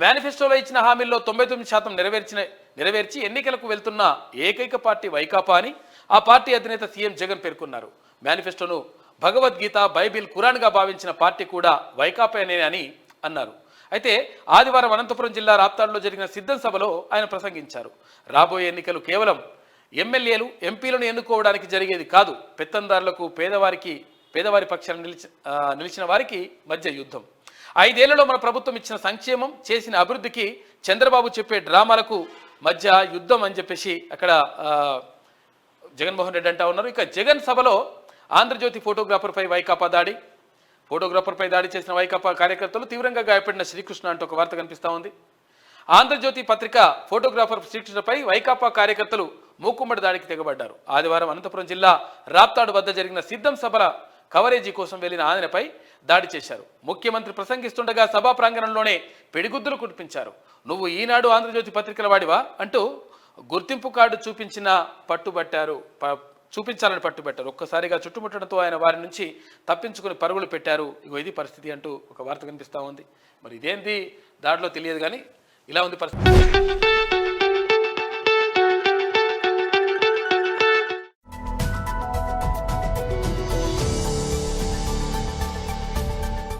మేనిఫెస్టోలో ఇచ్చిన హామీల్లో తొంభై తొమ్మిది శాతం నెరవేర్చిన నెరవేర్చి ఎన్నికలకు వెళ్తున్న ఏకైక పార్టీ వైకాపా అని ఆ పార్టీ అధినేత సీఎం జగన్ పేర్కొన్నారు. మేనిఫెస్టోను భగవద్గీత బైబిల్ ఖురాన్గా భావించిన పార్టీ కూడా వైకాపానే అని అన్నారు. అయితే ఆదివారం అనంతపురం జిల్లా రాప్తాడులో జరిగిన సిద్ధం సభలో ఆయన ప్రసంగించారు. రాబోయే ఎన్నికలు కేవలం ఎమ్మెల్యేలు ఎంపీలను ఎన్నుకోవడానికి జరిగేది కాదు. పెత్తందారులకు పేదవారికి పేదవారి పక్షాన నిలిచి నిలిచిన వారికి మధ్య యుద్ధం. ఐదేళ్ళలో మన ప్రభుత్వం ఇచ్చిన సంక్షేమం చేసిన అభివృద్ధికి చంద్రబాబు చెప్పే డ్రామాలకు మధ్య యుద్ధం అని చెప్పేసి అక్కడ జగన్మోహన్ రెడ్డి అంటా ఉన్నారు. ఇక జగన్ సభలో ఆంధ్రజ్యోతి ఫోటోగ్రాఫర్పై వైకాపా దాడి ఫోటోగ్రాఫర్పై దాడి చేసిన వైకాపా కార్యకర్తలు తీవ్రంగా గాయపడిన శ్రీకృష్ణ అంటూ ఒక వార్త కనిపిస్తూ ఉంది. ఆంధ్రజ్యోతి పత్రిక ఫోటోగ్రాఫర్ శ్రీకృష్ణపై వైకాపా కార్యకర్తలు మూకుమ్మడి దాడికి తెగబడ్డారు. ఆదివారం అనంతపురం జిల్లా రాప్తాడు వద్ద జరిగిన సిద్ధం సభల కవరేజీ కోసం వెళ్ళిన ఆయనపై దాడి చేశారు. ముఖ్యమంత్రి ప్రసంగిస్తుండగా సభా ప్రాంగణంలోనే పిడిగుద్దులు కురిపించారు. నువ్వు ఈనాడు ఆంధ్రజ్యోతి పత్రికల వాడివా? అంటూ గుర్తింపు కార్డు చూపించిన పట్టుబట్టారు ప- చూపించాలని పట్టుబట్టారు. ఒక్కసారిగా చుట్టుముట్టడంతో ఆయన వారి నుంచి తప్పించుకుని పరుగులు పెట్టారు. ఇగో ఇది పరిస్థితి అంటూ ఒక వార్త కనిపిస్తూ ఉంది. మరి ఇదేంది? దాడిలో తెలియదు కానీ ఇలా ఉంది పరిస్థితి.